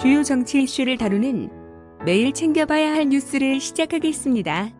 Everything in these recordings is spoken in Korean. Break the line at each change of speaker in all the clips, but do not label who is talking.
주요 정치 이슈를 다루는 매일 챙겨봐야 할 뉴스를 시작하겠습니다.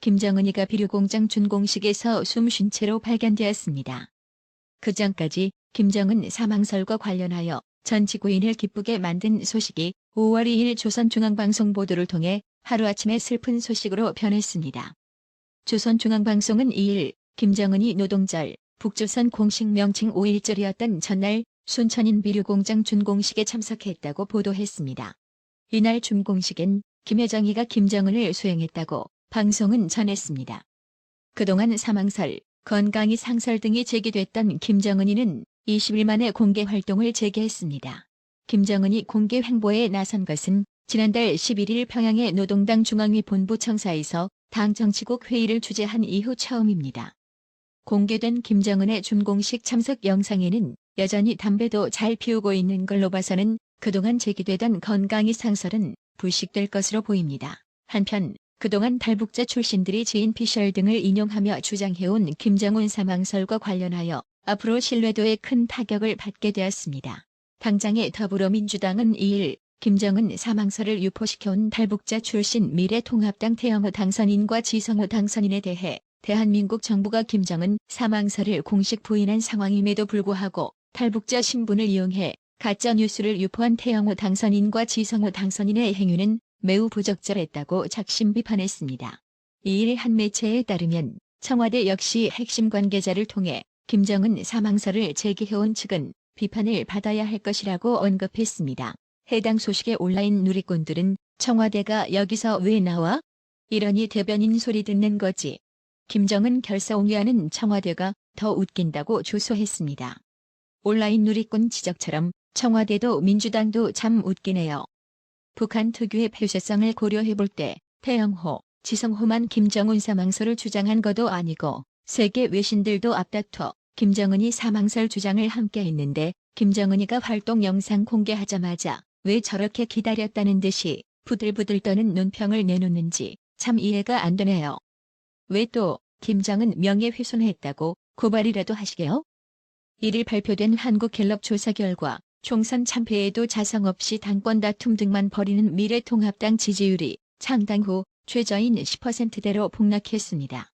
김정은이가 비료공장 준공식에서 숨 쉰 채로 발견되었습니다. 그 전까지 김정은 사망설과 관련하여 전 지구인을 기쁘게 만든 소식이 5월 2일 조선중앙방송 보도를 통해 하루아침에 슬픈 소식으로 변했습니다. 조선중앙방송은 2일 김정은이 노동절, 북조선 공식 명칭 5일절이었던 전날 순천인 비료공장 준공식에 참석했다고 보도했습니다. 이날 준공식엔 김여정이가 김정은을 수행했다고 방송은 전했습니다. 그동안 사망설, 건강이 상설 등이 제기됐던 김정은이는 20일 만에 공개 활동을 재개했습니다. 김정은이 공개 횡보에 나선 것은 지난달 11일 평양의 노동당 중앙위 본부 청사에서 당 정치국 회의를 주재한 이후 처음입니다. 공개된 김정은의 준공식 참석 영상에는 여전히 담배도 잘 피우고 있는 걸로 봐서는 그동안 제기되던 건강이 상설은 불식될 것으로 보입니다. 한편 그동안 탈북자 출신들이 지인 피셜 등을 인용하며 주장해온 김정은 사망설과 관련하여 앞으로 신뢰도에 큰 타격을 받게 되었습니다. 당장의 더불어민주당은 2일 김정은 사망설을 유포시켜온 탈북자 출신 미래통합당 태영호 당선인과 지성호 당선인에 대해 대한민국 정부가 김정은 사망설을 공식 부인한 상황임에도 불구하고 탈북자 신분을 이용해 가짜뉴스를 유포한 태영호 당선인과 지성호 당선인의 행위는 매우 부적절했다고 작심 비판했습니다. 2일 한 매체에 따르면 청와대 역시 핵심 관계자를 통해 김정은 사망설을 제기해온 측은 비판을 받아야 할 것이라고 언급했습니다. 해당 소식의 온라인 누리꾼들은 청와대가 여기서 왜 나와? 이러니 대변인 소리 듣는 거지. 김정은 결사 옹위하는 청와대가 더 웃긴다고 조소했습니다. 온라인 누리꾼 지적처럼 청와대도 민주당도 참 웃기네요. 북한 특유의 폐쇄성을 고려해볼 때 태영호, 지성호만 김정은 사망설을 주장한 것도 아니고 세계 외신들도 앞다퉈 김정은이 사망설 주장을 함께 했는데 김정은이가 활동 영상 공개하자마자 왜 저렇게 기다렸다는 듯이 부들부들 떠는 논평을 내놓는지 참 이해가 안 되네요. 왜 또 김정은 명예훼손했다고 고발이라도 하시게요? 1일 발표된 한국갤럽 조사 결과 총선 참패에도 자성 없이 당권 다툼 등만 벌이는 미래통합당 지지율이 창당 후 최저인 10%대로 폭락했습니다.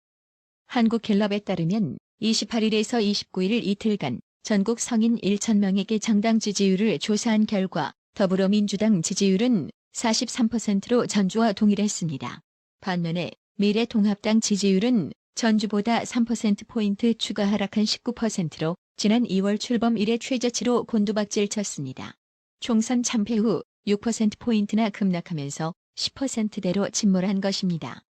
한국갤럽에 따르면 28일에서 29일 이틀간 전국 성인 1,000명에게 정당 지지율을 조사한 결과 더불어민주당 지지율은 43%로 전주와 동일했습니다. 반면에 미래통합당 지지율은 전주보다 3%포인트 추가 하락한 19%로 지난 2월 출범 이래 최저치로 곤두박질 쳤습니다. 총선 참패 후 6%포인트나 급락하면서 10%대로 침몰한 것입니다.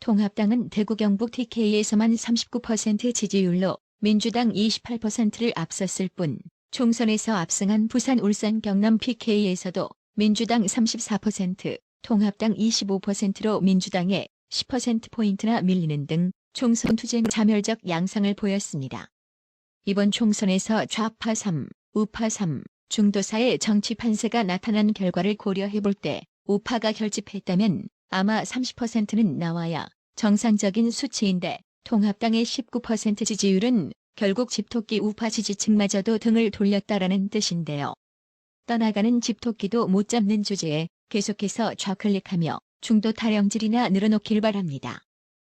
통합당은 대구 경북 TK에서만 39% 지지율로 민주당 28%를 앞섰을 뿐 총선에서 압승한 부산 울산 경남 PK에서도 민주당 34%, 통합당 25%로 민주당에 10%포인트나 밀리는 등 총선 투쟁 자멸적 양상을 보였습니다. 이번 총선에서 좌파 3, 우파 3, 중도사의 정치 판세가 나타난 결과를 고려해 볼 때 우파가 결집했다면 아마 30%는 나와야 정상적인 수치인데 통합당의 19% 지지율은 결국 집토끼 우파 지지층마저도 등을 돌렸다라는 뜻인데요. 떠나가는 집토끼도 못 잡는 주제에 계속해서 좌클릭하며 중도 타령질이나 늘어놓길 바랍니다.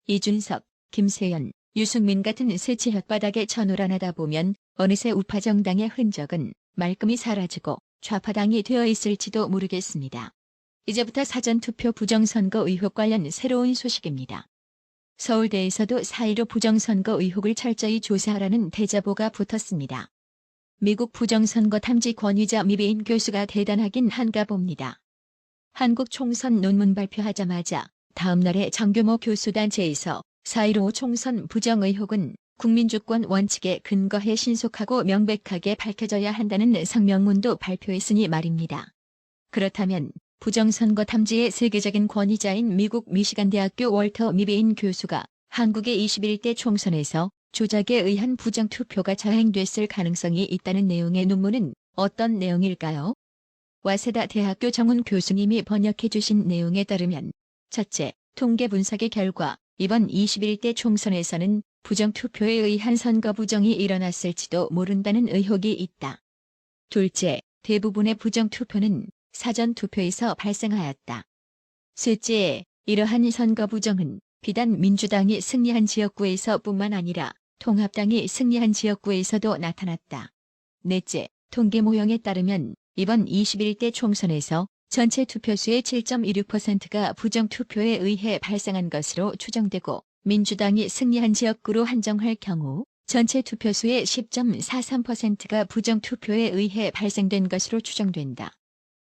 이준석, 김세연, 유승민 같은 새치 혓바닥에 쳐놀아나다 보면 어느새 우파 정당의 흔적은 말끔히 사라지고 좌파당이 되어 있을지도 모르겠습니다. 이제부터 사전투표 부정선거 의혹 관련 새로운 소식입니다. 서울대에서도 4.15 부정선거 의혹을 철저히 조사하라는 대자보가 붙었습니다. 미국 부정선거 탐지 권위자 미베인 교수가 대단하긴 한가 봅니다. 한국 총선 논문 발표하자마자 다음날에 정규모 교수단체에서 4.15 총선 부정 의혹은 국민주권 원칙에 근거해 신속하고 명백하게 밝혀져야 한다는 성명문도 발표했으니 말입니다. 그렇다면 부정선거 탐지의 세계적인 권위자인 미국 미시간 대학교 월터 미베인 교수가 한국의 21대 총선에서 조작에 의한 부정투표가 자행됐을 가능성이 있다는 내용의 논문은 어떤 내용일까요? 와세다 대학교 정훈 교수님이 번역해 주신 내용에 따르면 첫째, 통계 분석의 결과 이번 21대 총선에서는 부정투표에 의한 선거 부정이 일어났을지도 모른다는 의혹이 있다. 둘째, 대부분의 부정투표는 사전 투표에서 발생하였다. 셋째, 이러한 선거 부정은 비단 민주당이 승리한 지역구에서 뿐만 아니라 통합당이 승리한 지역구에서도 나타났다. 넷째, 통계 모형에 따르면 이번 21대 총선에서 전체 투표수의 7.16%가 부정투표에 의해 발생한 것으로 추정되고 민주당이 승리한 지역구로 한정할 경우 전체 투표수의 10.43%가 부정투표에 의해 발생된 것으로 추정된다.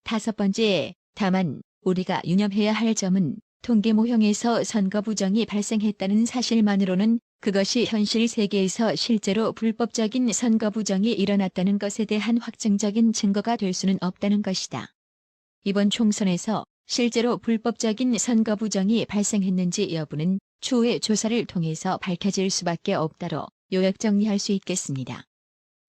다섯 번째, 다만 우리가 유념해야 할 점은 통계 모형에서 선거 부정이 발생했다는 사실만으로는 그것이 현실 세계에서 실제로 불법적인 선거 부정이 일어났다는 것에 대한 확정적인 증거가 될 수는 없다는 것이다. 이번 총선에서 실제로 불법적인 선거 부정이 발생했는지 여부는 추후의 조사를 통해서 밝혀질 수밖에 없다로 요약 정리할 수 있겠습니다.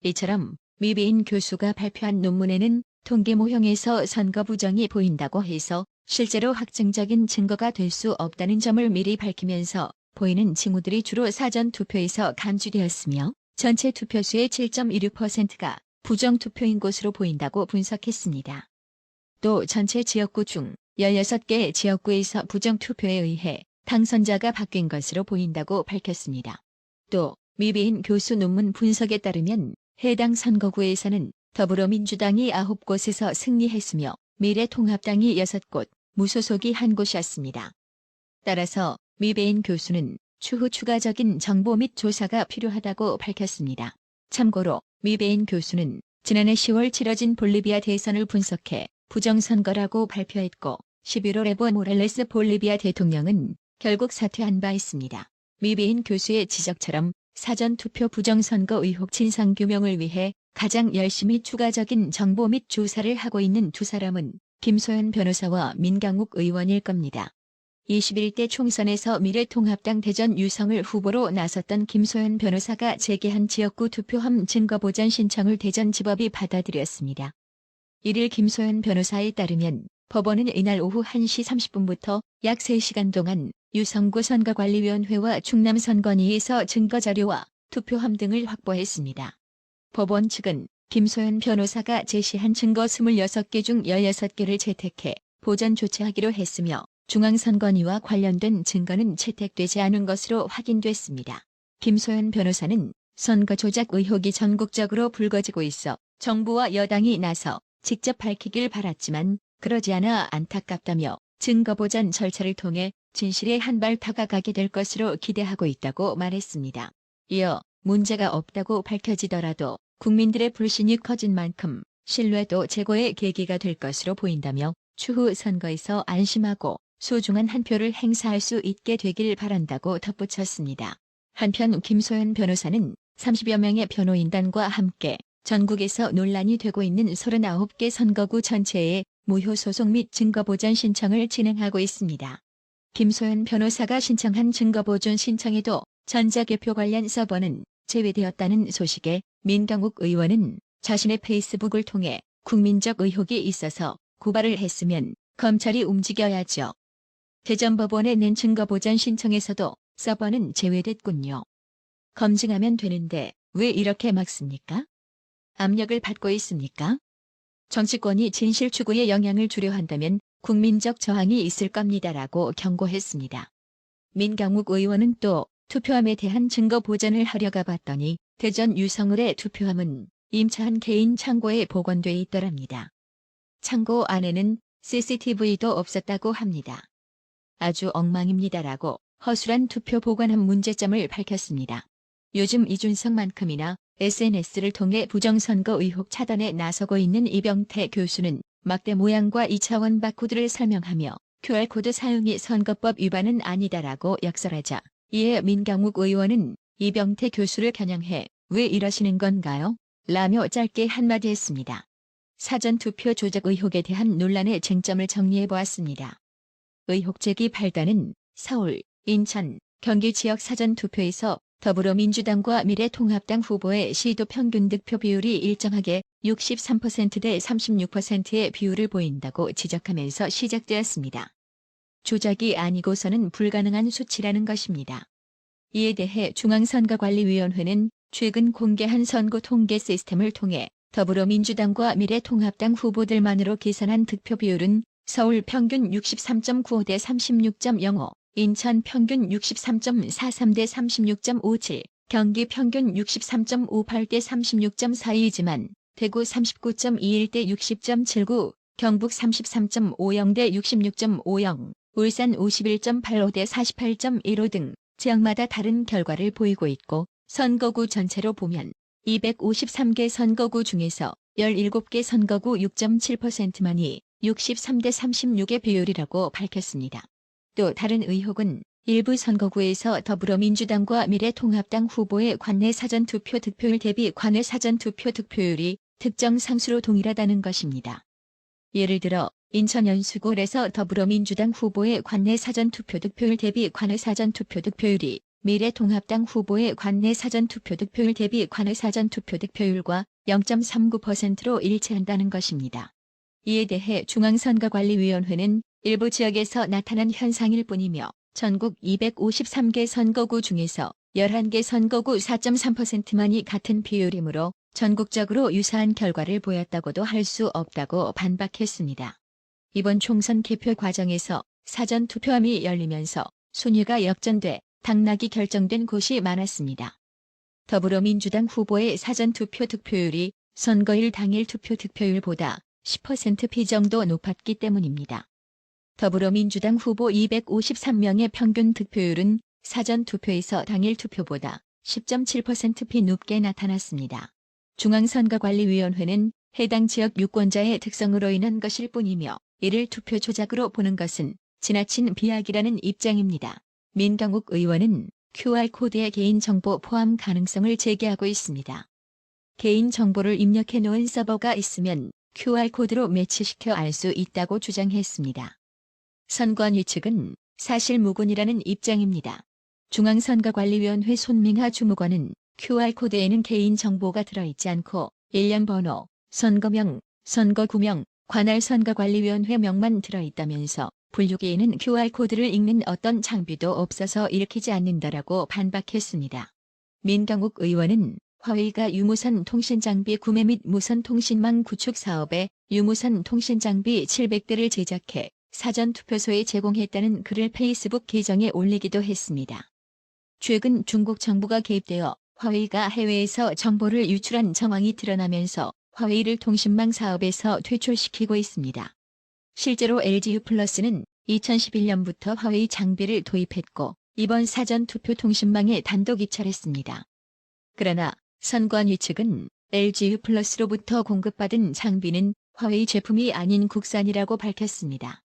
이처럼 미베인 교수가 발표한 논문에는 통계 모형에서 선거 부정이 보인다고 해서 실제로 확정적인 증거가 될 수 없다는 점을 미리 밝히면서 보이는 징후들이 주로 사전 투표에서 감지되었으며 전체 투표수의 7.16%가 부정 투표인 것으로 보인다고 분석했습니다. 또 전체 지역구 중 16개 지역구에서 부정 투표에 의해 당선자가 바뀐 것으로 보인다고 밝혔습니다. 또 미비인 교수 논문 분석에 따르면 해당 선거구에서는 더불어민주당이 9곳에서 승리했으며 미래통합당이 6곳, 무소속이 한 곳이었습니다. 따라서 미베인 교수는 추후 추가적인 정보 및 조사가 필요하다고 밝혔습니다. 참고로 미베인 교수는 지난해 10월 치러진 볼리비아 대선을 분석해 부정선거라고 발표했고 11월 에보 모랄레스 볼리비아 대통령은 결국 사퇴한 바 있습니다. 미베인 교수의 지적처럼 사전투표 부정선거 의혹 진상규명을 위해 가장 열심히 추가적인 정보 및 조사를 하고 있는 두 사람은 김소연 변호사와 민강욱 의원일 겁니다. 21대 총선에서 미래통합당 대전 유성을 후보로 나섰던 김소연 변호사가 제기한 지역구 투표함 증거보전 신청을 대전지법이 받아들였습니다. 1일 김소연 변호사에 따르면 법원은 이날 오후 1시 30분부터 약 3시간 동안 유성구 선거관리위원회와 충남선관위에서 증거자료와 투표함 등을 확보했습니다. 법원 측은 김소연 변호사가 제시한 증거 26개 중 16개를 채택해 보전 조치하기로 했으며 중앙선관위와 관련된 증거는 채택되지 않은 것으로 확인됐습니다. 김소연 변호사는 선거 조작 의혹이 전국적으로 불거지고 있어 정부와 여당이 나서 직접 밝히길 바랐지만 그러지 않아 안타깝다며 증거보전 절차를 통해 진실에 한 발 다가가게 될 것으로 기대하고 있다고 말했습니다. 이어 문제가 없다고 밝혀지더라도 국민들의 불신이 커진 만큼 신뢰도 제고의 계기가 될 것으로 보인다며 추후 선거에서 안심하고 소중한 한 표를 행사할 수 있게 되길 바란다고 덧붙였습니다. 한편 김소연 변호사는 30여 명의 변호인단과 함께 전국에서 논란이 되고 있는 39개 선거구 전체에 무효 소송 및 증거보전 신청을 진행하고 있습니다. 김소연 변호사가 신청한 증거보존 신청에도 전자개표 관련 서버는 제외되었다는 소식에 민경욱 의원은 자신의 페이스북을 통해 국민적 의혹이 있어서 고발을 했으면 검찰이 움직여야죠. 대전법원에 낸 증거보전 신청에서도 서버는 제외됐군요. 검증하면 되는데 왜 이렇게 막습니까? 압력을 받고 있습니까? 정치권이 진실 추구에 영향을 주려 한다면 국민적 저항이 있을 겁니다라고 경고했습니다. 민경욱 의원은 또 투표함에 대한 증거 보전을 하려가 봤더니 대전 유성을의 투표함은 임차한 개인 창고에 보관돼 있더랍니다. 창고 안에는 CCTV도 없었다고 합니다. 아주 엉망입니다라고 허술한 투표 보관함 문제점을 밝혔습니다. 요즘 이준석만큼이나 SNS를 통해 부정선거 의혹 차단에 나서고 있는 이병태 교수는 막대 모양과 2차원 바코드를 설명하며 QR코드 사용이 선거법 위반은 아니다라고 역설하자 이에 민경욱 의원은 이병태 교수를 겨냥해 왜 이러시는 건가요? 라며 짧게 한마디 했습니다. 사전 투표 조작 의혹에 대한 논란의 쟁점을 정리해 보았습니다. 의혹 제기 8단은 서울, 인천, 경기 지역 사전 투표에서 더불어민주당과 미래통합당 후보의 시도 평균 득표 비율이 일정하게 63%대 36%의 비율을 보인다고 지적하면서 시작되었습니다. 조작이 아니고서는 불가능한 수치라는 것입니다. 이에 대해 중앙선거관리위원회는 최근 공개한 선거 통계 시스템을 통해 더불어민주당과 미래통합당 후보들만으로 계산한 득표 비율은 서울 평균 63.95대 36.05, 인천 평균 63.43 대 36.57, 경기 평균 63.58 대 36.42이지만 대구 39.21 대 60.79, 경북 33.50 대 66.50, 울산 51.85 대 48.15 등 지역마다 다른 결과를 보이고 있고 선거구 전체로 보면 253개 선거구 중에서 17개 선거구 6.7%만이 63대 36의 비율이라고 밝혔습니다. 또 다른 의혹은 일부 선거구에서 더불어민주당과 미래통합당 후보의 관내 사전투표 득표율 대비 관외 사전투표 득표율이 특정 상수로 동일하다는 것입니다. 예를 들어 인천 연수구에서 더불어민주당 후보의 관내 사전투표 득표율 대비 관외 사전투표 득표율이 미래통합당 후보의 관내 사전투표 득표율 대비 관외 사전투표 득표율과 0.39%로 일치한다는 것입니다. 이에 대해 중앙선거관리위원회는 일부 지역에서 나타난 현상일 뿐이며 전국 253개 선거구 중에서 11개 선거구 4.3%만이 같은 비율이므로 전국적으로 유사한 결과를 보였다고도 할 수 없다고 반박했습니다. 이번 총선 개표 과정에서 사전 투표함이 열리면서 순위가 역전돼 당락이 결정된 곳이 많았습니다. 더불어민주당 후보의 사전 투표 득표율이 선거일 당일 투표 득표율보다 10%피 정도 높았기 때문입니다. 더불어민주당 후보 253명의 평균 득표율은 사전 투표에서 당일 투표보다 10.7%피 높게 나타났습니다. 중앙선거관리위원회는 해당 지역 유권자의 특성으로 인한 것일 뿐이며 이를 투표 조작으로 보는 것은 지나친 비약이라는 입장입니다. 민경욱 의원은 QR코드의 개인정보 포함 가능성을 제기하고 있습니다. 개인정보를 입력해 놓은 서버가 있으면 QR코드로 매치시켜 알 수 있다고 주장했습니다. 선관위 측은 사실 무근이라는 입장입니다. 중앙선거관리위원회 손민하 주무관은 QR코드에는 개인정보가 들어있지 않고 일련 번호, 선거명, 선거구명, 관할 선거관리위원회 명만 들어있다면서 분류기에는 QR코드를 읽는 어떤 장비도 없어서 읽히지 않는다라고 반박했습니다. 민경욱 의원은 화웨이가 유무선 통신장비 구매 및 무선 통신망 구축 사업에 유무선 통신장비 700대를 제작해 사전 투표소에 제공했다는 글을 페이스북 계정에 올리기도 했습니다. 최근 중국 정부가 개입되어 화웨이가 해외에서 정보를 유출한 정황이 드러나면서 화웨이를 통신망 사업에서 퇴출시키고 있습니다. 실제로 LGU 플러스는 2011년부터 화웨이 장비를 도입했고 이번 사전 투표 통신망에 단독 입찰했습니다. 그러나 선관위 측은 LGU 플러스로부터 공급받은 장비는 화웨이 제품이 아닌 국산이라고 밝혔습니다.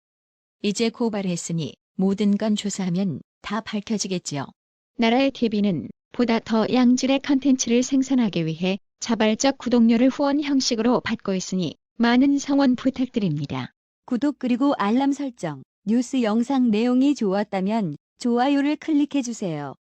이제 고발했으니 모든 건 조사하면 다 밝혀지겠지요. 나라의 TV는 보다 더 양질의 컨텐츠를 생산하기 위해 자발적 구독료를 후원 형식으로 받고 있으니 많은 성원 부탁드립니다.
구독 그리고 알람 설정, 뉴스 영상 내용이 좋았다면 좋아요를 클릭해 주세요.